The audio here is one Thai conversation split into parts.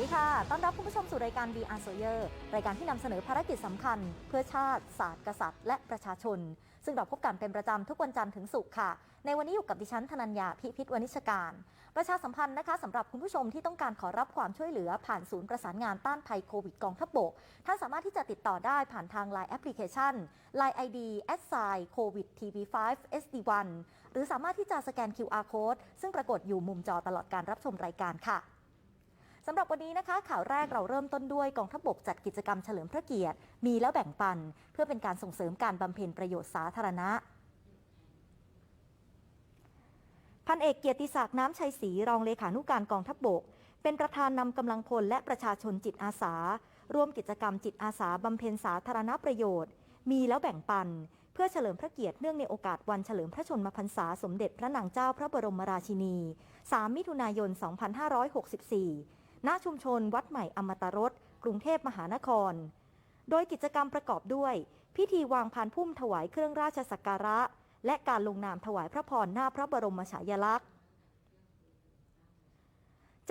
สดีค่ะ ต้อนรับคุณผู้ชมสู่รายการ VR s o y e r รายการที่นำเสนอภารกิจสำคัญ เพื่อชาติศาสตร์กษัตริย์ และประชาชน ซึ่งเราพบกันเป็นประจำทุกวันจันทร์ถึงศุกร์ค่ะ ในวันนี้อยู่กับดิฉันธนัญญาพิพิธวณิชการ ประชาสัมพันธ์นะคะสำหรับคุณผู้ชมที่ต้องการขอรับความช่วยเหลือผ่านศูนย์ประสานงานต้านภัยโควิดกองทัพบกท่านสามารถที่จะติดต่อได้ผ่านทาง Line แอปพลิเคชัน Line ID s i covid tv5 sd1 หรือสามารถที่จะสแกน QR code ซึ่งปรากฏอยู่มุมจอตลอดการรับชมรายการค่ะำหรับวันนี้นะคะ ข่าวแรกเราเริ่มต้นด้วยกองทัพบกจัดกิจกรรมเฉลิมพระเกียรติ มีแล้วแบ่งปัน เพื่อเป็นการส่งเสริมการบำเพ็ญประโยชน์สาธารณะพันเอกเกียรติศักดิ์น้ำชัยศรีรองเลขานุการกองทัพบก เป็นประธานนำกำลังพลและประชาชนจิตอาสา ร่วมกิจกรรมจิตอาสาบำเพ็ญสาธารณประโยชน์ มีแล้วแบ่งปัน เพื่อเฉลิมพระเกียรติเนื่องในโอกาสวันเฉลิมพระชนมพรรษาสมเด็จพระนางเจ้าพระบรมราชินี 3 มิถุนายน 2564 ณชุมชนวัดใหม่อมตรสกรุงเทพมหานคร โดยกิจกรรมประกอบด้วย พิธีวางพานพุ่มถวายเครื่องราชสักการะ และการลงนามถวายพระพรหน้าพระบรมฉายาลักษณ์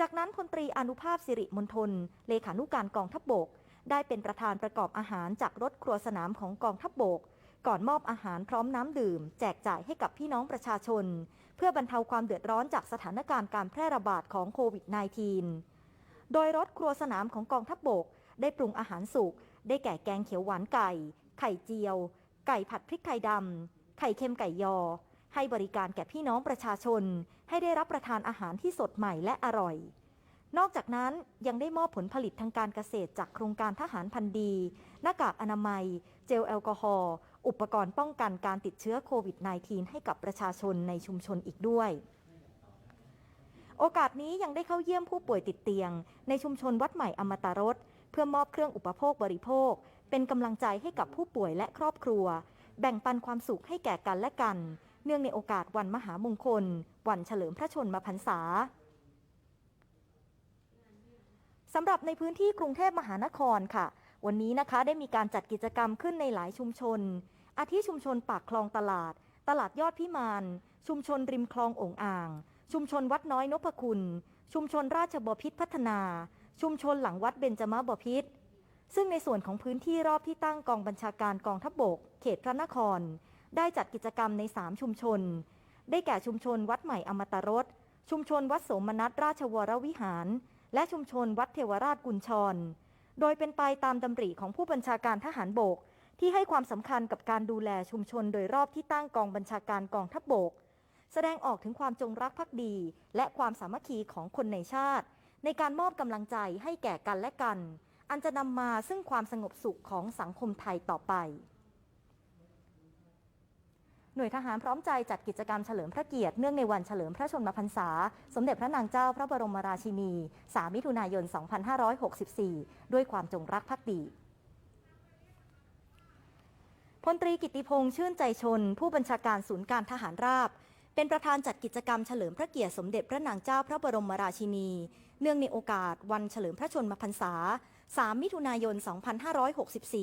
จากนั้นพลตรีอนุภาพสิริมณฑลเลขานุการกองทัพบบก ได้เป็นประธานประกอบอาหารจากรถครัวสนามของกองทัพบบก ก่อนมอบอาหารพร้อมน้ำดื่ม แจกจ่ายให้กับพี่น้องประชาชน เพื่อบรรเทาความเดือดร้อนจากสถานการณ์การแพร่ระบาดของโควิด -19 โดยรถครัวสนามของกองทัพบบก ได้ปรุงอาหารสุก ได้แก่แกงเขียวหวานไก่ ไข่เจียว ไก่ผัดพริกไทยดำ ไข่เค็มไก่ยอ ให้บริการแก่พี่น้องประชาชน ให้ได้รับประทานอาหารที่สดใหม่และอร่อย นอกจากนั้นยังได้มอบผลผลิตทางการเกษตรจากโครงการทหารพันธีหน้ากากอนามัย เจลแอลกอฮอล์ อุปกรณ์ป้องกันการติดเชื้อโควิด -19 ให้กับประชาชนในชุมชนอีกด้วย โอกาสนี้ยังได้เข้าเยี่ยมผู้ป่วยติดเตียง ในชุมชนวัดใหม่อมตะรสเพื่อมอบเครื่องอุปโภคบริโภค เป็นกำลังใจให้กับผู้ป่วยและครอบครัว แบ่งปันความสุขให้แก่กันและกัน เนื่องในโอกาสวันมหามงคล วันเฉลิมพระชนมพรรษาสำหรับในพื้นที่กรุงเทพมหานครค่ะ วันนี้นะคะได้มีการจัดกิจกรรมขึ้นในหลายชุมชน อาทิชุมชนปากคลองตลาด ตลาดยอดพิมาน ชุมชนริมคลององอ่าง ชุมชนวัดน้อยนพคุณ ชุมชนราชบพิษพัฒนา ชุมชนหลังวัดเบญจมบพิษ ซึ่งในส่วนของพื้นที่รอบที่ตั้งกองบัญชาการกองทัพบบก เขตพระนคร ได้จัดกิจกรรมใน 3 ชุมชน ได้แก่ชุมชนวัดใหม่อมตรสชุมชนวัดสมนัสราชวรวิหาร และชุมชนวัดเทวราชกุญชร โดยเป็นไปตามดำริของผู้บัญชาการทหารบก ที่ให้ความสำคัญกับการดูแลชุมชนโดยรอบที่ตั้งกองบัญชาการกองทัพบบก แสดงออกถึงความจงรักภักดี และความสามัคคีของคนในชาติ ในการมอบกำลังใจให้แก่กันและกัน อันจะนำมาซึ่งความสงบสุขของสังคมไทยต่อไป หน่วยทหารพร้อมใจจัดกิจกรรมเฉลิมพระเกียรติเนื่องในวันเฉลิมพระชนมพรรษา สมเด็จพระนางเจ้าพระบรมราชินี 3 มิถุนายน 2564 ด้วยความจงรักภักดีพลตรีกิติพงษ์ชื่นใจชน ผู้บัญชาการศูนย์การทหารราบ เป็นประธานจัดกิจกรรมเฉลิมพระเกียรติสมเด็จพระนางเจ้าพระบรมราชินี เนื่องในโอกาสวันเฉลิมพระชนมพรรษา 3 มิถุนายน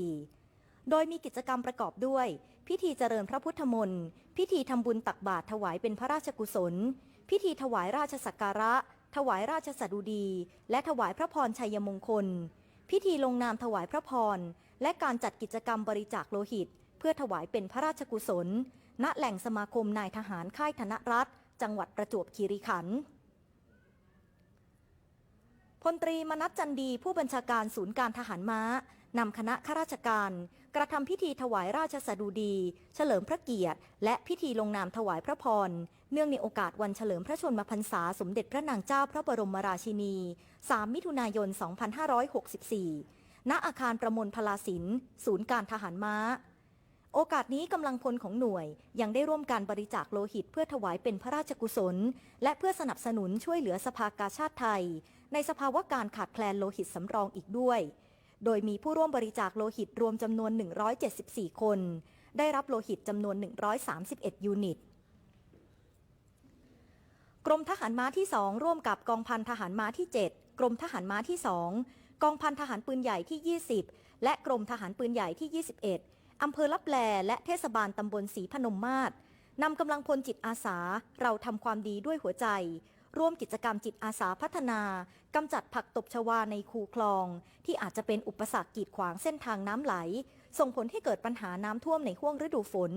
2564 โดยมีกิจกรรมประกอบด้วย พิธีเจริญพระพุทธมนต์ พิธีทำบุญตักบาตรถวายเป็นพระราชกุศล พิธีถวายราชสักการะ ถวายราชสดุดี และถวายพระพรชัยมงคล พิธีลงนามถวายพระพร และการจัดกิจกรรมบริจาคโลหิต เพื่อถวายเป็นพระราชกุศล ณแหล่งสมาคมนายทหารค่ายธนรัฐ จังหวัดประจวบคีรีขันธ์พลตรีมนัสจันดีผู้บัญชาการศูนย์การทหารม้า นำคณะข้าราชการ กระทำพิธีถวายราชสดุดี เฉลิมพระเกียรติ และพิธีลงนามถวายพระพร เนื่องในโอกาสวันเฉลิมพระชนมพรรษาสมเด็จพระนางเจ้าพระบรมราชินี 3 มิถุนายน 2564 ณอาคารประมลพลาสิน ศูนย์การทหารม้า โอกาสนี้กำลังพลของหน่วย ยังได้ร่วมการบริจาคโลหิตเพื่อถวายเป็นพระราชกุศล และเพื่อสนับสนุนช่วยเหลือสภากาชาติไทย ในสภาวะการขาดแคลนโลหิตสำรองอีกด้วย โดยมีผู้ร่วมบริจาคโลหิตรวมจำนวน 174 คน ได้รับโลหิตจำนวน 131 ยูนิตกรมทหารม้าที่ 2 ร่วมกับกองพันทหารม้าที่ 7 กรมทหารม้าที่ 2 กองพันทหารปืนใหญ่ที่ 20 และกรมทหารปืนใหญ่ที่ 21 อำเภอลับแลและเทศบาลตำบลศรีพนมมาศนำกำลังพลจิตอาสาเราทำความดีด้วยหัวใจ ร่วมกิจกรรมจิตอาสาพัฒนากำจัดผักตบชวาในคูคลอง ที่อาจจะเป็นอุปสรรคกีดขวางเส้นทางน้ำไหล ส่งผลให้เกิดปัญหาน้ำท่วมในห้วงฤดูฝน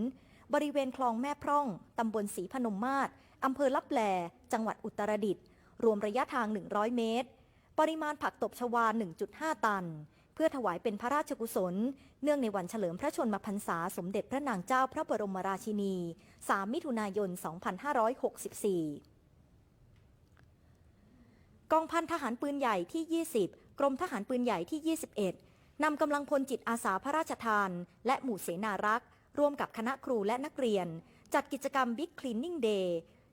บริเวณคลองแม่พร่องตำบลศรีพนมมาศอำเภอลับแลจังหวัดอุตรดิตถ์รวมระยะทาง 100 เมตร ปริมาณผักตบชวา 1.5 ตัน พื่อถวายเป็นพระราชกุศล เนื่องในวันเฉลิมพระชนมพรรษาสมเด็จพระนางเจ้าพระบรมราชินี 3 มิถุนายน 2564 กองพันทหารปืนใหญ่ที่ 20 กรมทหารปืนใหญ่ที่ 21 นำกำลังพลจิตอาสาพระราชทาน และหมู่เสนารักษ์ ร่วมกับคณะครูและนักเรียน จัดกิจกรรม Big Cleaning Day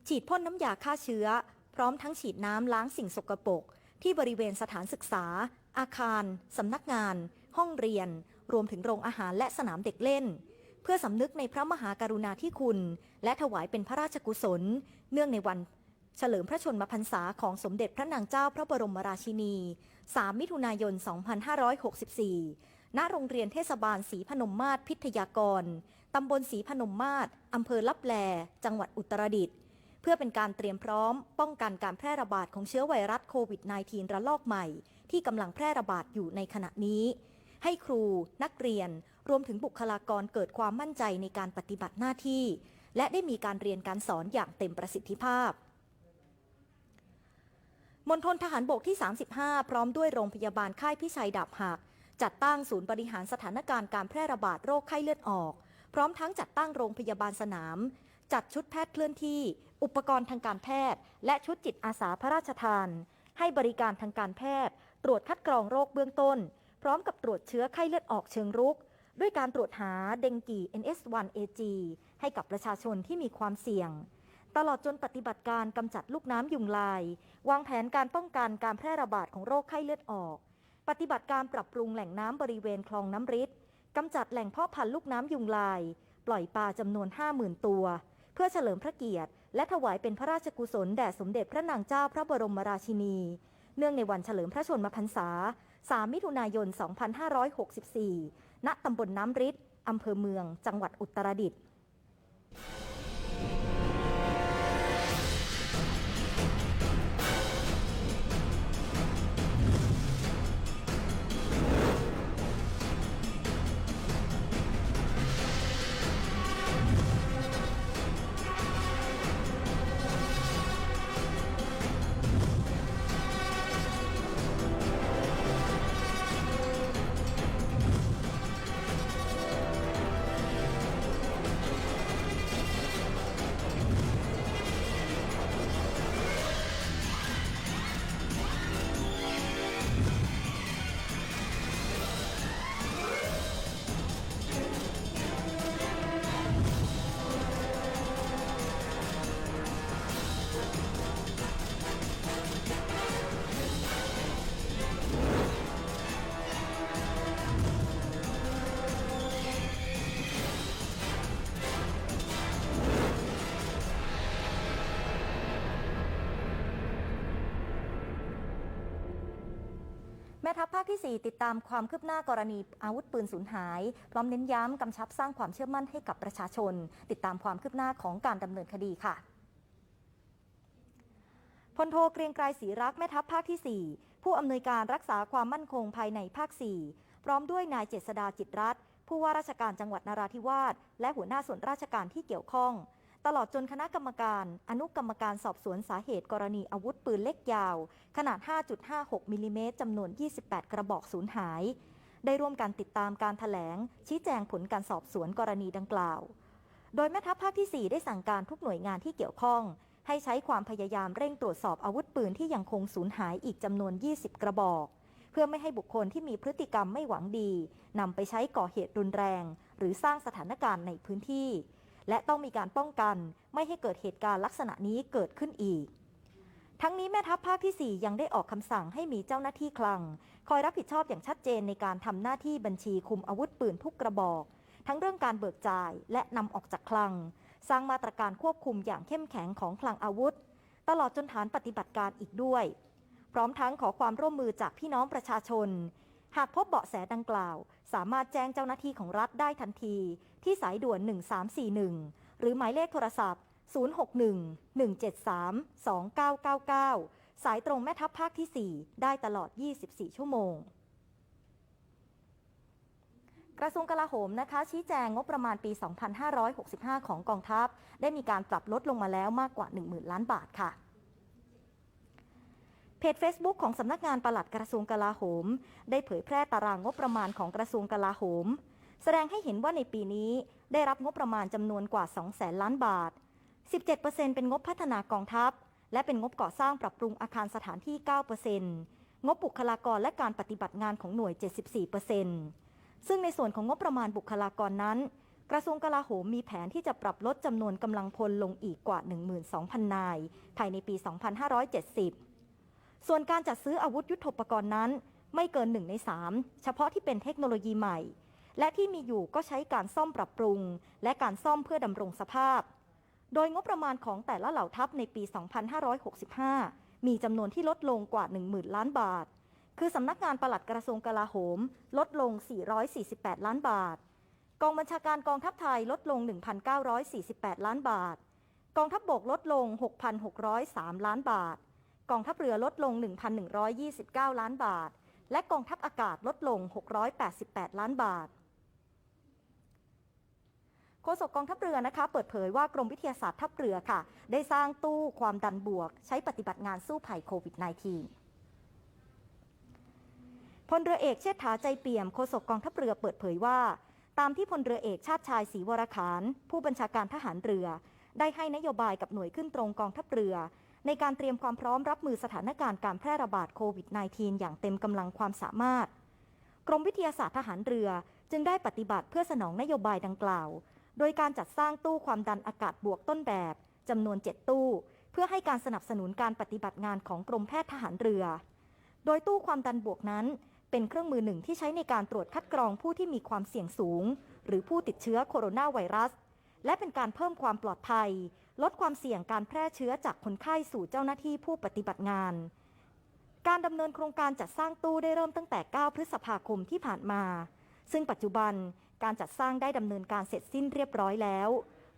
ฉีดพ่นน้ำยาฆ่าเชื้อ พร้อมทั้งฉีดน้ำล้างสิ่งสกปรกที่บริเวณสถานศึกษา อาคาร สำนักงาน ห้องเรียน รวมถึงโรงอาหารและสนามเด็กเล่น เพื่อสำนึกในพระมหากรุณาธิคุณ และถวายเป็นพระราชกุศล เนื่องในวันเฉลิมพระชนมพรรษาของสมเด็จพระนางเจ้าพระบรมราชินี 3 มิถุนายน 2564 ณ โรงเรียนเทศบาลศรีพนมมาศพิทยากร ตำบลศรีพนมมาศอำเภอลับแล จังหวัดอุตรดิตถ์ เพื่อเป็นการเตรียมพร้อม ป้องกันการแพร่ระบาดของเชื้อไวรัสโควิด -19 ระลอกใหม่ ที่กำลังแพร่ระบาดอยู่ในขณะนี้ ให้ครูนักเรียนรวมถึงบุคลากรเกิดความมั่นใจในการปฏิบัติหน้าที่ และได้มีการเรียนการสอนอย่างเต็มประสิทธิภาพมณฑลทหารบกที่ 35 พร้อมด้วยโรงพยาบาลค่ายพิชัยดาบหัก จัดตั้งศูนย์บริหารสถานการณ์การแพร่ระบาดโรคไข้เลือดออก พร้อมทั้งจัดตั้งโรงพยาบาลสนาม จัดชุดแพทย์เคลื่อนที่ อุปกรณ์ทางการแพทย์ และชุดจิตอาสาพระราชทาน ให้บริการทางการแพทย์ รวจคัดกรองโรคเบื้องต้น พร้อมกับตรวจเชื้อไข้เลือดออกเชิงรุก ด้วยการตรวจหาเดงกี NS1 AG ให้กับประชาชนที่มีความเสี่ยง ตลอดจนปฏิบัติการกำจัดลูกน้ำยุงลาย วางแผนการป้องกันการแพร่ระบาดของโรคไข้เลือดออก ปฏิบัติการปรับปรุงแหล่งน้ำบริเวณคลองน้ำริดกำจัดแหล่งเพาะพันธุ์ลูกน้ำยุงลาย ปล่อยปลาจำนวน 50,000 ตัว เพื่อเฉลิมพระเกียรติ และถวายเป็นพระราชกุศลแด่สมเด็จพระนางเจ้าพระบรมราชินี เนื่องในวันเฉลิมพระชนมพรรษา 3 มิถุนายน 2564 ณ ตำบลน้ำริดอำเภอเมือง จังหวัดอุตรดิตถ์ คที่ 4 ติดตามความคืบหน้ากรณีอาวุธปืนสูญหาย พร้อมเน้นย้ำกำชับสร้างความเชื่อมั่นให้กับประชาชน ติดตามความคืบหน้าของการดำเนินคดีค่ะพลโทเกรียงไกรศรีรักษ์แม่ทัพภาคที่ 4 ผู้อำนวยการรักษาความมั่นคงภายในภาค 4 พร้อมด้วยนายเจษดาจิตรัตน์ผู้ว่าราชการจังหวัดนราธิวาสและหัวหน้าส่วนราชการที่เกี่ยวข้อง ตลอดจนคณะกรรมการ อนุกรรมการสอบสวนสาเหตุกรณีอาวุธปืนเล็กยาว ขนาด 5.56 มิลลิเมตรจำนวน 28 กระบอกสูญหาย ได้ร่วมกันติดตามการถแถลง ชี้แจงผลการสอบสวนกรณีดังกล่าว โดยแม่ทัพภาคที่ 4 ได้สั่งการทุกหน่วยงานที่เกี่ยวข้อง ให้ใช้ความพยายามเร่งตรวจสอบอาวุธปืนที่ยังคงสูญหายอีกจำนวน 20 กระบอก เพื่อไม่ให้บุคคลที่มีพฤติกรรมไม่หวังดีนำไปใช้ก่อเหตุรุนแรง หรือสร้างสถานการณ์ในพื้นที่ และต้องมีการป้องกัน ไม่ให้เกิดเหตุการณ์ลักษณะนี้เกิดขึ้นอีก ทั้งนี้แม่ทัพภาคที่ 4 ยังได้ออกคำสั่งให้มีเจ้าหน้าที่คลัง คอยรับผิดชอบอย่างชัดเจนในการทำหน้าที่บัญชีคุมอาวุธปืนทุกกระบอก ทั้งเรื่องการเบิกจ่ายและนำออกจากคลัง สร้างมาตรการควบคุมอย่างเข้มแข็งของคลังอาวุธ ตลอดจนฐานปฏิบัติการอีกด้วย พร้อมทั้งขอความร่วมมือจากพี่น้องประชาชน หากพบเบาะแสดังกล่าว สามารถแจ้งเจ้าหน้าที่ของรัฐได้ทันที ที่สายด่วน 1341 หรือหมายเลขโทรศัพท์ 061 173 2999 สายตรงแม่ทัพภาคที่ 4 ได้ตลอด 24 ชั่วโมงกระทรวงกลาโหมนะคะ ชี้แจงงบประมาณปี 2565 ของกองทัพ ได้มีการปรับลดลงมาแล้วมากกว่า 10,000 ล้านบาทค่ะ เพจ Facebook ของสำนักงานปลัดกระทรวงกลาโหม ได้เผยแพร่ตารางงบประมาณของกระทรวงกลาโหม แสดงให้เห็นว่าในปีนี้ได้รับงบประมาณจำนวนกว่า200,000ล้านบาท 17%เป็นงบพัฒนากองทัพ และเป็นงบก่อสร้างปรับปรุงอาคารสถานที่ 9%งบบุคลากรและการปฏิบัติงานของหน่วย 74%ซึ่งในส่วนของงบประมาณบุคลากรนั้น กระทรวงกลาโหมมีแผนที่จะปรับลดจำนวนกำลังพลลงอีกกว่า 12,000 นาย ภายในปี 2570 ส่วนการจัดซื้ออาวุธยุโทโธปกรณ์นั้น ไม่เกิน1ใน3เฉพาะที่เป็นเทคโนโลยีใหม่ และที่มีอยู่ก็ใช้การซ่อมปรับปรุง และการซ่อมเพื่อดำรงสภาพ โดยงบประมาณของแต่ละเหล่าทัพในปี 2565 มีจำนวนที่ลดลงกว่า 10,000 ล้านบาท คือสำนักงานปลัดกระทรวงกลาโหม ลดลง 448 ล้านบาท กองบัญชาการกองทัพไทยลดลง 1,948 ล้านบาท กองทัพบบกลดลง 6,603 ล้านบาท กองทัพเรือลดลง 1,129 ล้านบาท และกองทัพอากาศลดลง 688 ล้านบาทโฆษกกองทัพเรือนะคะ เปิดเผยว่ากรมวิทยาศาสตร์ทัพเรือค่ะ ได้สร้างตู้ความดันบวก ใช้ปฏิบัติงานสู้ภัยโควิด -19 พลเรือเอกเชษฐาใจเปี่ยมโฆษกกองทัพเรือเปิดเผยว่า ตามที่พลเรือเอกชาติชายศรีวรขานผู้บัญชาการทหารเรือ ได้ให้นโยบายกับหน่วยขึ้นตรงกองทัพเรือ ในการเตรียมความพร้อมรับมือสถานการณ์การแพร่ระบาดโควิด -19 อย่างเต็มกำลังความสามารถ กรมวิทยาศาสตร์ทหารเรือจึงได้ปฏิบัติเพื่อสนองนโยบายดังกล่าว โดยการจัดสร้างตู้ความดันอากาศบวกต้นแบบจำนวน 7 ตู้ เพื่อให้การสนับสนุนการปฏิบัติงานของกรมแพทย์ทหารเรือ โดยตู้ความดันบวกนั้น เป็นเครื่องมือหนึ่งที่ใช้ในการตรวจคัดกรองผู้ที่มีความเสี่ยงสูง หรือผู้ติดเชื้อโคโรนาไวรัส และเป็นการเพิ่มความปลอดภัย ลดความเสี่ยงการแพร่เชื้อจากคนไข้สู่เจ้าหน้าที่ผู้ปฏิบัติงาน การดำเนินโครงการจัดสร้างตู้ได้เริ่มตั้งแต่ 9 พฤษภาคมที่ผ่านมา ซึ่งปัจจุบันการจัดสร้างได้ดำเนินการเสร็จสิ้นเรียบร้อยแล้ว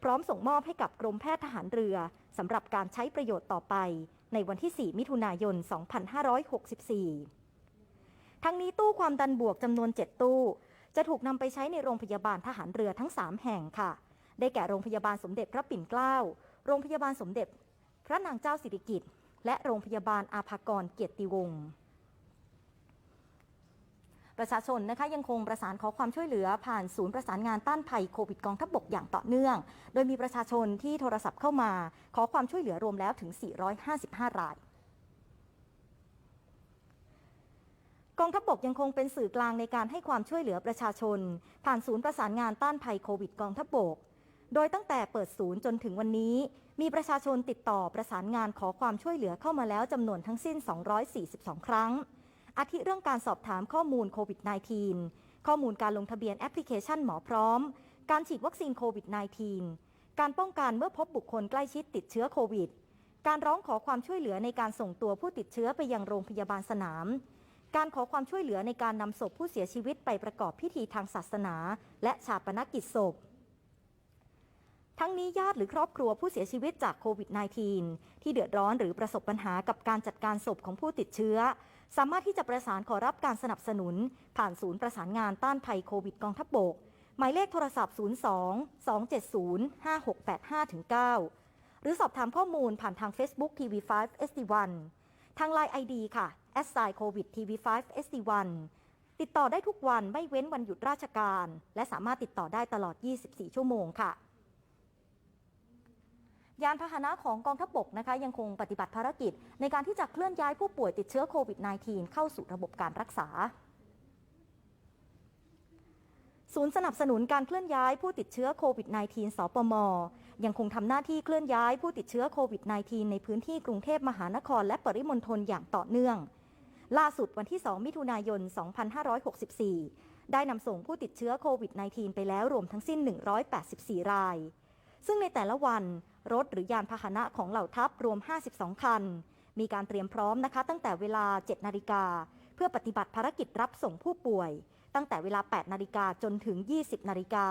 พร้อมส่งมอบให้กับกรมแพทย์ทหารเรือสำหรับการใช้ประโยชน์ต่อไป ในวันที่ 4 มิถุนายน 2564 ทั้งนี้ตู้ความดันบวกจำนวน 7 ตู้ จะถูกนำไปใช้ในโรงพยาบาลทหารเรือทั้ง 3 แห่งค่ะ ได้แก่โรงพยาบาลสมเด็จพระปิ่นเกล้า โรงพยาบาลสมเด็จ พระนางเจ้าสิริกิติ์และโรงพยาบาลอาภากรเกียรติวงศ์ประชาชนนะคะยังคงประสานขอความช่วยเหลือผ่านศูนย์ประสานงานต้านภัยโควิดกองทัพบกอย่างต่อเนื่อง โดยมีประชาชนที่โทรศัพท์เข้ามา ขอความช่วยเหลือรวมแล้วถึง 455 ราย กองทัพบกยังคงเป็นสื่อกลางในการให้ความช่วยเหลือประชาชน ผ่านศูนย์ประสานงานต้านภัยโควิดกองทัพบก โดยตั้งแต่เปิดศูนย์จนถึงวันนี้ มีประชาชนติดต่อประสานงานขอความช่วยเหลือเข้ามาแล้วจำนวนทั้งสิ้น 242 ครั้ง อาทิเรื่องการสอบถามข้อมูลโควิด -19 ข้อมูลการลงทะเบียนแอปพลิเคชันหมอพร้อม การฉีดวัคซีนโควิด -19 การป้องกันเมื่อพบบุคคลใกล้ชิดติดเชื้อโควิด การร้องขอความช่วยเหลือในการส่งตัวผู้ติดเชื้อไปยังโรงพยาบาลสนาม การขอความช่วยเหลือในการนำศพผู้เสียชีวิตไปประกอบพิธีทางศาสนา และชาปนกิจศพ ทั้งนี้ญาติหรือครอบครัวผู้เสียชีวิตจากโควิด -19 ที่เดือดร้อนหรือประสบปัญหากับการจัดการศพของผู้ติดเชื้อ สามารถที่จะประสานขอรับการสนับสนุน ผ่านศูนย์ประสานงานต้านภัยโควิดกองทัพบกหมายเลขโทรศัพท์ 02 270 5685 9หรือสอบถามข้อมูลผ่านทาง Facebook TV5 SD1 ทาง Line ID ค่ะ s i c o v i d TV5 SD1 ติดต่อได้ทุกวันไม่เว้นวันหยุดราชการ และสามารถติดต่อได้ตลอด 24 ชั่วโมงค่ะ ยานพาหนะของกองทัพบกนะคะยังคงปฏิบัติภารกิจ ในการที่จะเคลื่อนย้ายผู้ป่วยติดเชื้อโควิด -19 เข้าสู่ระบบการรักษา ศูนย์สนับสนุนการเคลื่อนย้ายผู้ติดเชื้อโควิด -19 สปม ยังคงทำหน้าที่เคลื่อนย้ายผู้ติดเชื้อโควิด -19 ในพื้นที่กรุงเทพมหานครและปริมณฑลอย่างต่อเนื่อง ล่าสุดวันที่ 2 มิถุนายน 2564 ได้นำส่งผู้ติดเชื้อโควิด -19 ไปแล้วรวมทั้งสิ้น 184 ราย ซึ่งในแต่ละวัน รถหรือยานพาหนะของเหล่าทัพรวม 52 คัน มีการเตรียมพร้อมนะคะ ตั้งแต่เวลา 7 นาฬิกา เพื่อปฏิบัติภารกิจรับส่งผู้ป่วย ตั้งแต่เวลา 8 นาฬิกาจนถึง 20 นาฬิกา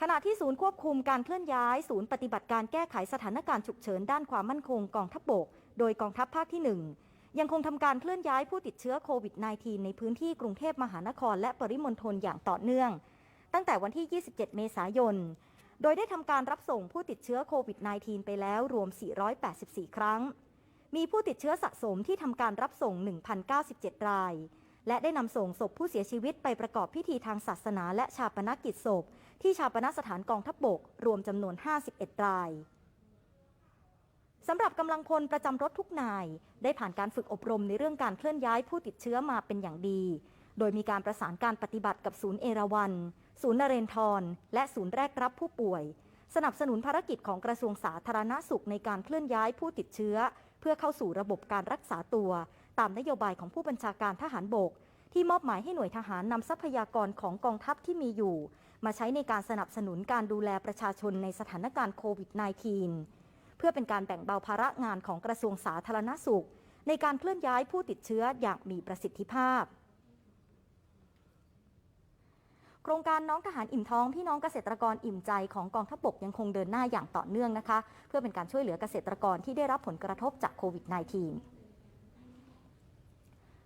ขณะที่ศูนย์ควบคุมการเคลื่อนย้าย ศูนย์ปฏิบัติการแก้ไขสถานการณ์ฉุกเฉินด้านความมั่นคงกองทัพบกโดยกองทัพภาคที่ 1 ยังคงทำการเคลื่อนย้ายผู้ติดเชื้อโควิด -19 ในพื้นที่กรุงเทพมหานครและปริมณฑลอย่างต่อเนื่อง ตั้งแต่วันที่ 27 เมษายน โดยได้ทำการรับส่งผู้ติดเชื้อโควิด -19 ไปแล้วรวม 484 ครั้ง มีผู้ติดเชื้อสะสมที่ทำการรับส่ง 1,097 ราย และได้นำส่งศพผู้เสียชีวิตไปประกอบพิธีทางศาสนาและชาปนกิจศพ ที่ชาปนสถานกองทัพบบก รวมจำนวน 51 รายสำหรับกำลังพลประจำรถทุกนาย ได้ผ่านการฝึกอบรมในเรื่องการเคลื่อนย้ายผู้ติดเชื้อมาเป็นอย่างดี โดยมีการประสานการปฏิบัติกับศูนย์เอราวัน ศูนย์นเรนทร และศูนย์แรกรับผู้ป่วย สนับสนุนภารกิจของกระทรวงสาธารณาสุขในการเคลื่อนย้ายผู้ติดเชื้อ เพื่อเข้าสู่ระบบการรักษาตัว ตามนโยบายของผู้บัญชาการทหารบก ที่มอบหมายให้หน่วยทหารนำทรัพยากรของกองทัพที่มีอยู่ มาใช้ในการสนับสนุนการดูแลประชาชนในสถานการณ์โควิด -19 เพื่อเป็นการแบ่งเบาภาระงานของกระทรวงสาธารณสุข ในการเคลื่อนย้ายผู้ติดเชื้ออย่างมีประสิทธิภาพ โครงการน้องทหารอิ่มท้องพี่น้องเกษตรกรอิ่มใจของกองทัพบกยังคงเดินหน้าอย่างต่อเนื่องนะคะ เพื่อเป็นการช่วยเหลือเกษตรกรที่ได้รับผลกระทบจากโควิด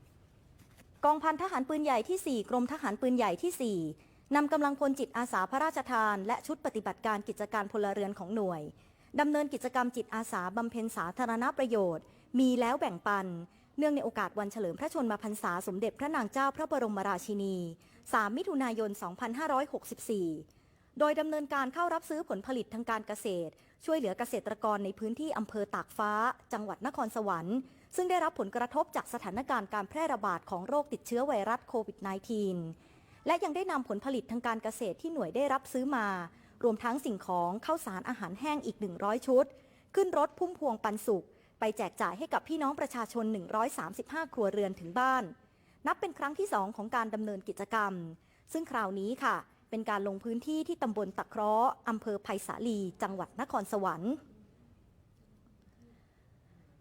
-19 กองพันทหารปืนใหญ่ที่ 4 กรมทหารปืนใหญ่ที่ 4 นำกำลังพลจิตอาสาพระราชทาน และชุดปฏิบัติการกิจการพลเรือนของหน่วย ดำเนินกิจกรรมจิตอาสาบำเพ็ญสาธารณประโยชน์ มีแล้วแบ่งปัน เนื่องในโอกาสวันเฉลิมพระชนมพรรษาสมเด็จพระนางเจ้าพระบรมราชินี 3 มิถุนายน 2564 โดยดำเนินการเข้ารับซื้อผลผลิตทางการเกษตร ช่วยเหลือเกษตรกรในพื้นที่อำเภอตากฟ้า จังหวัดนครสวรรค์ ซึ่งได้รับผลกระทบจากสถานการณ์การแพร่ระบาดของโรคติดเชื้อไวรัสโควิด -19 และยังได้นำผลผลิตทางการเกษตรที่หน่วยได้รับซื้อมา รวมทั้งสิ่งของข้าวสารอาหารแห้งอีก 100 ชุด ขึ้นรถพุ่มพวงปันสุข ไปแจกจ่ายให้กับพี่น้องประชาชน 135 ครัวเรือนถึงบ้าน นับเป็นครั้งที่ 2 ของการดำเนินกิจกรรม ซึ่งคราวนี้ค่ะ เป็นการลงพื้นที่ที่ตำบลตะเคราะห์อำเภอไผ่สาลี จังหวัดนครสวรรค์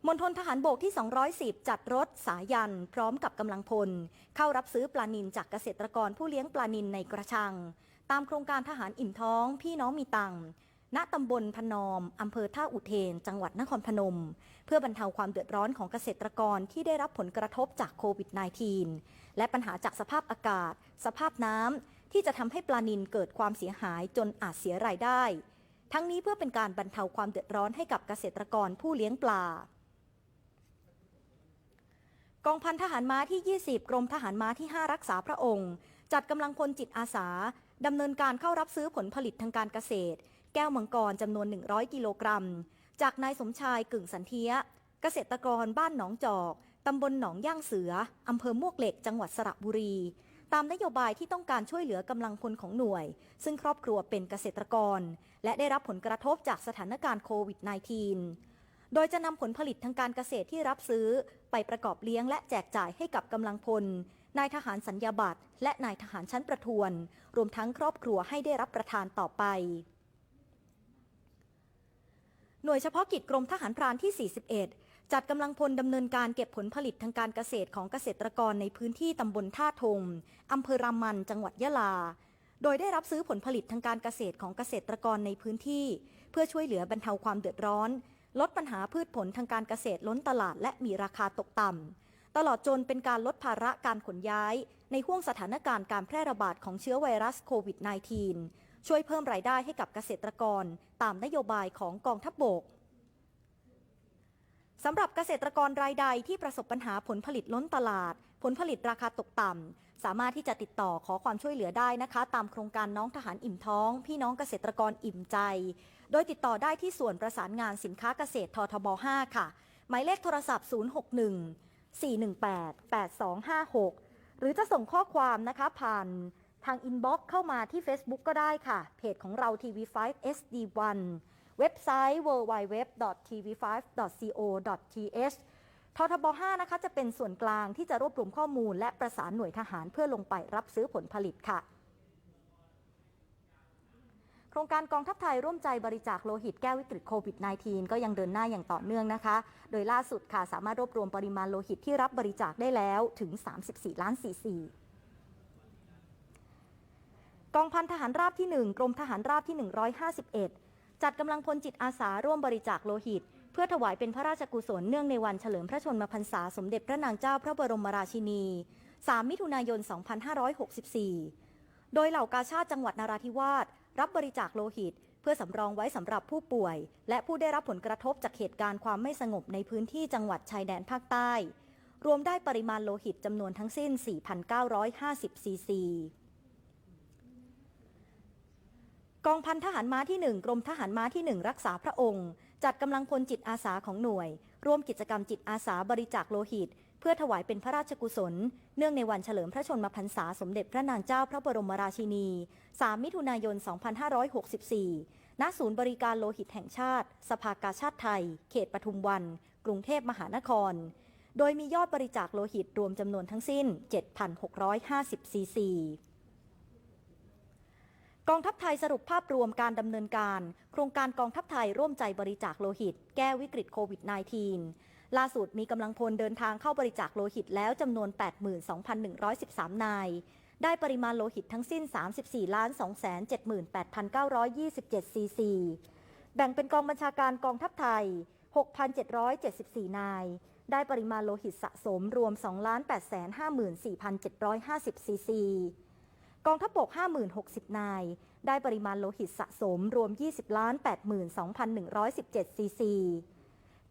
มณฑลทหารบกที่ 210 จัดรถสายัน พร้อมกับกำลังพล เข้ารับซื้อปลานินจากเกษตรกรผู้เลี้ยงปลานินในกระชัง ตามโครงการทหารอิ่มท้องพี่น้องมีตังค์ ณตำบลพนอมอำเภอท่าอุเทน จังหวัดนครพนม เพื่อบรรเทาความเดือดร้อนของเกษตรกรที่ได้รับผลกระทบจากโควิด -19 และปัญหาจากสภาพอากาศ สภาพน้ำที่จะทำให้ปลานินเกิดความเสียหายจนอาจเสียรายได้ ทั้งนี้เพื่อเป็นการบรรเทาความเดือดร้อนให้กับเกษตรกรผู้เลี้ยงปลากองพันทหารม้าที่ 20 กรมทหารม้าที่ 5 รักษาพระองค์ จัดกำลังพลจิตอาสาดำเนินการเข้ารับซื้อผลผลิตทางการเกษตร แก้วมังกรจำนวน 100 กิโลกรัม จากนายสมชายกึ่งสันเทียเกษตรกรบ้านหนองจอกตำบลหนองย่างเสืออำเภอมวกเหล็กจังหวัดสระบุรี ตามนโยบายที่ต้องการช่วยเหลือกำลังพลของหน่วย ซึ่งครอบครัวเป็นเกษตรกร และได้รับผลกระทบจากสถานการณ์โควิด -19 โดยจะนำผลผลิตทางการเกษตรที่รับซื้อ ไปประกอบเลี้ยงและแจกจ่ายให้กับกำลังพล นายทหารสัญญาบัตรและนายทหารชั้นประทวน รวมทั้งครอบครัวให้ได้รับประทานต่อไป หน่วยเฉพาะกิจกรมทหารพรานที่ 41 จัดกำลังพลดำเนินการเก็บผลผลิตทางการเกษตรของเกษตรกรในพื้นที่ตำบลท่าทงอำเภอรามัน จังหวัดยะลา โดยได้รับซื้อผลผลิตทางการเกษตรของเกษตรกรในพื้นที่ เพื่อช่วยเหลือบรรเทาความเดือดร้อน ลดปัญหาพืชผลทางการเกษตรล้นตลาดและมีราคาตกต่ำ ตลอดจนเป็นการลดภาระการขนย้าย ในห่วงสถานการณ์การแพร่ระบาดของเชื้อไวรัสโควิด -19 ช่วยเพิ่มรายได้ให้กับเกษตรกร ตามนโยบายของกองทัพบบกสำหรับเกษตรกรรายใดที่ประสบปัญหาผลผลิตล้นตลาด ผลผลิตราคาตกต่ำ สามารถที่จะติดต่อขอความช่วยเหลือได้นะคะ ตามโครงการน้องทหารอิ่มท้อง พี่น้องเกษตรกรอิ่มใจ โดยติดต่อได้ที่ส่วนประสานงานสินค้าเกษตรททบ 5 ค่ะ หมายเลขโทรศัพท์ 061 418 8256 หรือจะส่งข้อความนะคะผ่าน ทางอินบ็อกซ์เข้ามาที่ Facebook ก็ได้ค่ะ เพจของเรา TV5SD1 เว็บไซต์ www.tv5.co.th ททบ5นะคะจะเป็นส่วนกลางที่จะรวบรวมข้อมูล และประสานหน่วยทหารเพื่อลงไปรับซื้อผลผลิตค่ะ โครงการกองทัพไทยร่วมใจบริจาคโลหิตแก้วิกฤตโควิด -19 ก็ยังเดินหน้าอย่างต่อเนื่องนะคะ โดยล่าสุดค่ะสามารถรวบรวมปริมาณโลหิตที่รับบริจาคได้แล้วถึง 34 ล้านซีซี กองพันทหารราบที่ 1 กรมทหารราบที่ 151 จัดกำลังพลจิตอาสาร่วมบริจาคโลหิต เพื่อถวายเป็นพระราชกุศลเนื่องในวันเฉลิมพระชนมพรรษาสมเด็จพระนางเจ้าพระบรมราชินี 3 มิถุนายน 2564 โดยเหล่ากาชาติจังหวัดนาราธิวาสรับบริจาคโลหิต เพื่อสำรองไว้สำหรับผู้ป่วย และผู้ได้รับผลกระทบจากเหตุการณ์ความไม่สงบในพื้นที่จังหวัดชายแดนภาคใต้ รวมได้ปริมาณโลหิตจำนวนทั้งสิ้น 4,950 ซีซี กองพันทหารม้าที่ 1 กรมทหารม้าที่ 1 รักษาพระองค์ จัดกำลังพลจิตอาสาของหน่วย ร่วมกิจกรรมจิตอาสาบริจาคโลหิต เพื่อถวายเป็นพระราชกุศล เนื่องในวันเฉลิมพระชนมพรรษาสมเด็จพระนางเจ้าพระบรมราชินี 3 มิถุนายน 2564 ณ ศูนย์บริการโลหิตแห่งชาติ สภากาชาติไทย เขตปทุมวัน กรุงเทพมหานคร โดยมียอดบริจาคโลหิตรวมจำนวนทั้งสิ้น 7,650ซีซี กองทัพไทยสรุปภาพรวมการดำเนินการ โครงการกองทัพไทยร่วมใจบริจาคโลหิต แก้วิกฤตโควิด -19 ล่าสุดมีกำลังพลเดินทางเข้าบริจาคโลหิตแล้วจำนวน 82,113 นาย ได้ปริมาณโลหิตทั้งสิ้น 34 278,927 ซีซี แบ่งเป็นกองบัญชาการกองทัพไทย 6,774 นาย ได้ปริมาณโลหิตสะสมรวม 2,854,750 ซีซี กองทัพบก 5060 นาย ได้ปริมาณโลหิตสะสมรวม 20ล้าน82,117 ซีซี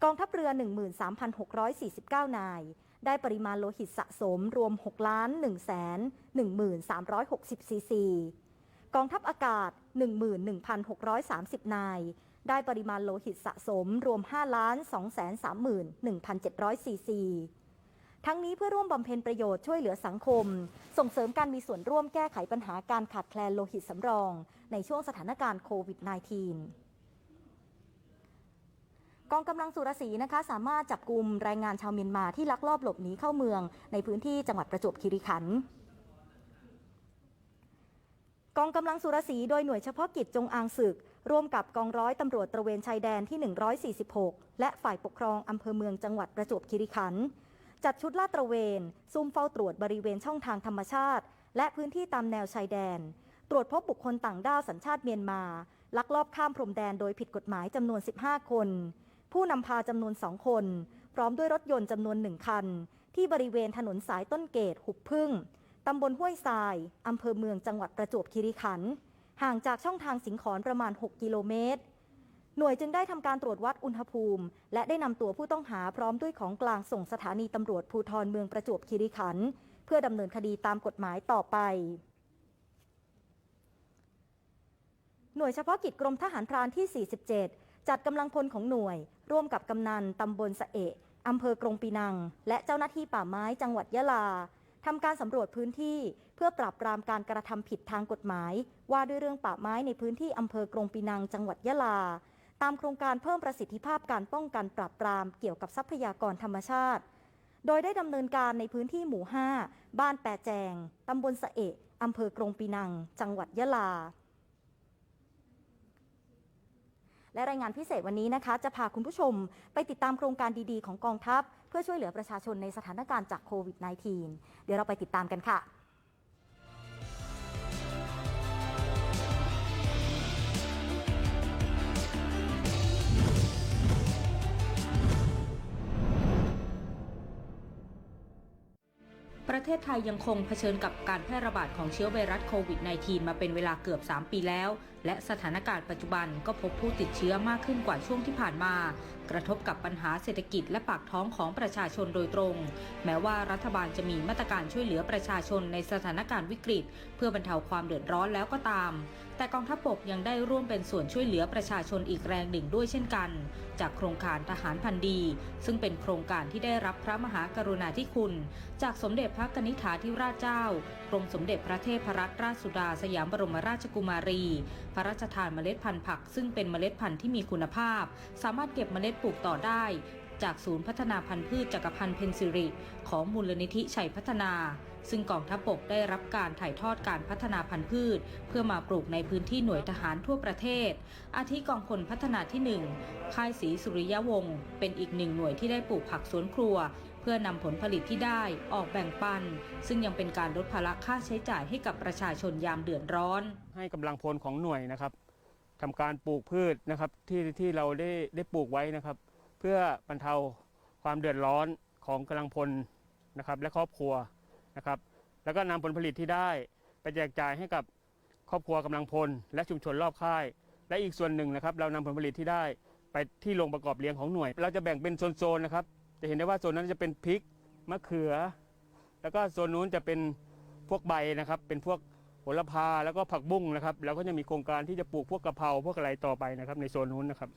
กองทัพเรือ 13,649 นาย ได้ปริมาณโลหิตสะสมรวม6ล้าน1แสน1360 ซีซี กองทัพอากาศ 11,630 นาย ได้ปริมาณโลหิตสะสมรวม5ล้าน2 3 1 7 0 0 ซีซี ทั้งนี้เพื่อร่วมบำเพ็ญประโยชน์ช่วยเหลือสังคม ส่งเสริมการมีส่วนร่วมแก้ไขปัญหาการขาดแคลนโลหิตสำรอง ในช่วงสถานการณ์โควิด -19 กองกำลังสุรศรีนะคะสามารถจับกลุ่มแรงงานชาวเมียนมาที่ลักลอบหลบหนีเข้าเมือง ในพื้นที่จังหวัดประจวบคีรีขันธ์กองกำลังสุรศรีโดยหน่วยเฉพาะกิจจงอางศึก ร่วมกับกองร้อยตำรวจตระเวนชายแดนที่ 146 และฝ่ายปกครองอำเภอเมืองจังหวัดประจวบคีรีขันธ์ จัดชุดลาดตระเวน ซุ่มเฝ้าตรวจบริเวณช่องทางธรรมชาติ และพื้นที่ตามแนวชายแดน ตรวจพบบุคคลต่างด้าวสัญชาติเมียนมา ลักลอบข้ามพรมแดนโดยผิดกฎหมายจำนวน 15 คน ผู้นำพาจำนวน 2 คน พร้อมด้วยรถยนต์จำนวน 1 คัน ที่บริเวณถนนสายต้นเกต หุบพึ่งตำบลห้วยทรายอำเภอเมืองจังหวัดประจวบคีรีขันธ์ห่างจากช่องทางสิงขรประมาณ 6 กิโลเมตร หน่วยจึงได้ทำการตรวจวัดอุณหภูมิ และได้นำตัวผู้ต้องหาพร้อมด้วยของกลางส่งสถานีตำรวจภูธรเมืองประจวบคีรีขันธ์เพื่อดำเนินคดีตามกฎหมายต่อไปหน่วยเฉพาะกิจกรมทหารพรานที่ 47 จัดกำลังพลของหน่วย ร่วมกับกำนันตำบลสะเอะอำเภอกรงปีนัง และเจ้าหน้าที่ป่าไม้จังหวัดยะลาทำการสำรวจพื้นที่เพื่อปราบปรามการกระทำผิดทางกฎหมาย ว่าด้วยเรื่องป่าไม้ในพื้นที่อำเภอกรงปีนังจังหวัดยะลา ตามโครงการเพิ่มประสิทธิภาพการป้องกันปราบปรามเกี่ยวกับทรัพยากรธรรมชาติ โดยได้ดำเนินการในพื้นที่หมู่ 5 บ้านแปแจงตำบลสะเอะอำเภอกรงปีนัง จังหวัดยะลา และรายงานพิเศษวันนี้นะคะ จะพาคุณผู้ชมไปติดตามโครงการดีๆ ของกองทัพ เพื่อช่วยเหลือประชาชนในสถานการณ์จากโควิด -19 เดี๋ยวเราไปติดตามกันค่ะ ประเทศไทยยังคงเผชิญกับการแพร่ระบาดของเชื้อไวรัสโควิด -19 มาเป็นเวลาเกือบ 3 ปีแล้ว และสถานการณ์ปัจจุบันก็พบผู้ติดเชื้อมากขึ้นกว่าช่วงที่ผ่านมา กระทบกับปัญหาเศรษฐกิจและปากท้องของประชาชนโดยตรง แม้ว่ารัฐบาลจะมีมาตรการช่วยเหลือประชาชนในสถานการณ์วิกฤต เพื่อบรรเทาความเดือดร้อนแล้วก็ตาม แต่กองทัพบกยังได้ร่วมเป็นส่วนช่วยเหลือประชาชนอีกแรงหนึ่งด้วยเช่นกัน จากโครงการทหารพันดี ซึ่งเป็นโครงการที่ได้รับพระมหากรุณาธิคุณ จากสมเด็จพระกนิษฐาธิราชเจ้ากรมสมเด็จพระเทพรัตนราชสุดาสยามบรมราชกุมารี พระราชทานเมล็ดพันธุ์ผัก ซึ่งเป็นเมล็ดพันธุ์ที่มีคุณภาพ สามารถเก็บเมล็ดปลูกต่อได้จากศูนย์พัฒนาพันธุ์พืชจักรพันธ์เพนซิริ ของมูลนิธิชัยพัฒนา ซึ่งกองทัพบกได้รับการถ่ายทอดการพัฒนาพันธุ์พืช เพื่อมาปลูกในพื้นที่หน่วยทหารทั่วประเทศ อาทิกองพลพัฒนาที่ 1 ค่ายศรีสุริยวงศ์เป็นอีกหนึ่งหน่วยที่ได้ปลูกผักสวนครัว เพื่อนำผลผลิตที่ได้ออกแบ่งปัน ซึ่งยังเป็นการลดภาระค่าใช้จ่ายให้กับประชาชนยามเดือดร้อน ให้กำลังพลของหน่วยนะครับทำการปลูกพืชนะครับที่ที่เราได้ได้ปลูกไว้นะครับ เพื่อบรรเทาความเดือดร้อนของกำลังพลนะครับและครอบครัว นะครับ แล้วก็นำผลผลิตที่ได้ไปแจกจ่ายให้กับครอบครัวกำลังพล และชุมชนรอบค่าย และอีกส่วนหนึ่งนะครับ เรานำผลผลิตที่ได้ไปที่โรงประกอบเลี้ยงของหน่วย เราจะแบ่งเป็นโซนๆนะครับ จะเห็นได้ว่าโซนนั้นจะเป็นพริกมะเขือ แล้วก็โซนนู้นจะเป็นพวกใบนะครับ เป็นพวกโหระพาแล้วก็ผักบุ้งนะครับ แล้วก็จะมีโครงการที่จะปลูกพวกกะเพราพวกอะไรต่อไปนะครับ ในโซนนู้นนะครับ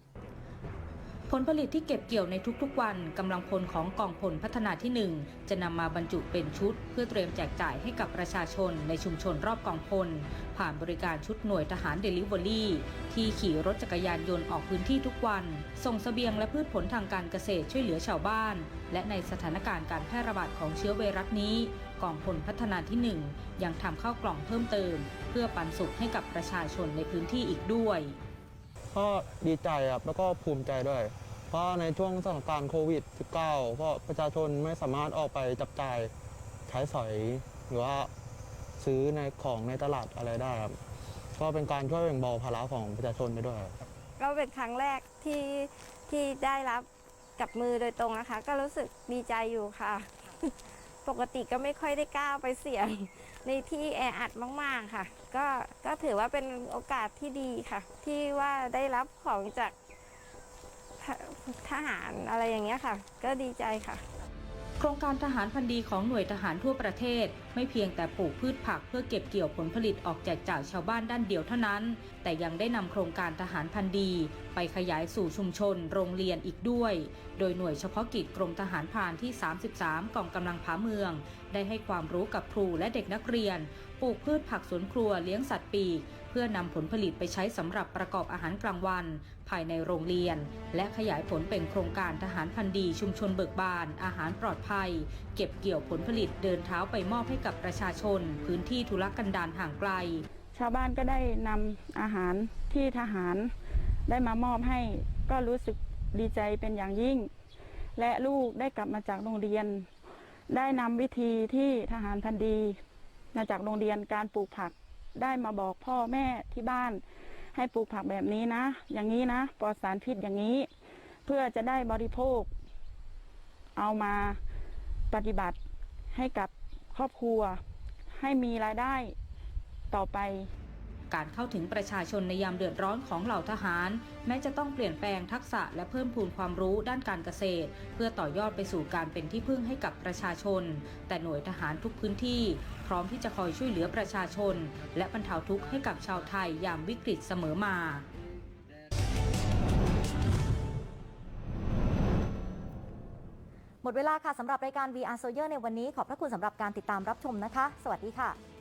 ผลผลิตที่เก็บเกี่ยวในทุกๆวันกำลังพลของกองพลพัฒนาที่ 1 จะนำมาบรรจุเป็นชุด เพื่อเตรียมแจกจ่ายให้กับประชาชนในชุมชนรอบกองพล ผ่านบริการชุดหน่วยทหารเดลิเวอรี่ที่ขี่รถจักรยานยนต์ออกพื้นที่ทุกวัน ส่งเสบียงและพืชผลทางการเกษตรช่วยเหลือชาวบ้าน และในสถานการณ์การแพร่ระบาดของเชื้อไวรัสนี้ กองพลพัฒนาที่ 1 ยังทำข้าวกล่องเพิ่มเติม เพื่อปันสุขให้กับประชาชนในพื้นที่อีกด้วย ก็ดีใจครับแล้วก็ภูมิใจด้วย เพราะในช่วงสถานการณ์โควิด -19 ก็ประชาชนไม่สามารถออกไปจับจ่ายใช้สอยหรือว่าซื้อในของในตลาดอะไรได้ครับก็เป็นการช่วยแบ่งเบาภาระของประชาชนได้ด้วยครับก็เป็นครั้งแรกที่ที่ได้รับกับมือโดยตรงนะคะ ก็รู้สึกดีใจอยู่ค่ะ ปกติก็ไม่ค่อยได้กล้าไปเสี่ยงในที่แออัดมาก ๆค่ะ ก็ก็ถือว่าเป็นโอกาสที่ดีค่ะ ที่ว่าได้รับของจากทหารอะไรอย่างเงี้ยค่ะ ก็ดีใจค่ะ โครงการทหารพันธีของหน่วยทหารทั่วประเทศ ไม่เพียงแต่ปลูกพืชผักเพื่อเก็บเกี่ยวผลผลิตออกแจกจ่ายชาวบ้านด้านเดียวเท่านั้น แต่ยังได้นำโครงการทหารพันธีไปขยายสู่ชุมชน โรงเรียนอีกด้วย โดยหน่วยเฉพาะกิจกรมทหารพรานที่ 33 กองกำลังผาเมือง ได้ให้ความรู้กับครูและเด็กนักเรียน ปลูกพืชผักสวนครัวเลี้ยงสัตว์ปีก เพื่อนำผลผลิตไปใช้สำหรับประกอบอาหารกลางวัน ภายในโรงเรียน และขยายผลเป็นโครงการทหารพันธีชุมชนเบิกบาน อาหารปลอดภัย เก็บเกี่ยวผลผลิตเดินเท้าไปมอบให้กับประชาชน พื้นที่ทุรกันดารห่างไกล ชาวบ้านก็ได้นำอาหารที่ทหารได้มามอบให้ก็รู้สึกดีใจเป็นอย่างยิ่ง และลูกได้กลับมาจากโรงเรียน ได้นำวิธีที่ทหารพันดี มาจากโรงเรียนการปลูกผัก ได้มาบอกพ่อแม่ที่บ้าน ให้ปลูกผักแบบนี้นะ อย่างนี้นะปลอดสารพิษอย่างนี้ เพื่อจะได้บริโภค เอามาปฏิบัติให้กับครอบครัว ให้มีรายได้ต่อไป การเข้าถึงประชาชนในยามเดือดร้อนของเหล่าทหาร แม้จะต้องเปลี่ยนแปลงทักษะและเพิ่มพูนความรู้ด้านการเกษตร เพื่อต่อยอดไปสู่การเป็นที่พึ่งให้กับประชาชน แต่หน่วยทหารทุกพื้นที่ พร้อมที่จะคอยช่วยเหลือประชาชน และบรรเทาทุกข์ให้กับชาวไทยยามวิกฤตเสมอมาหมดเวลาค่ะสำหรับรายการ VR Soldier ในวันนี้ ขอบพระคุณสำหรับการติดตามรับชมนะคะ สวัสดีค่ะ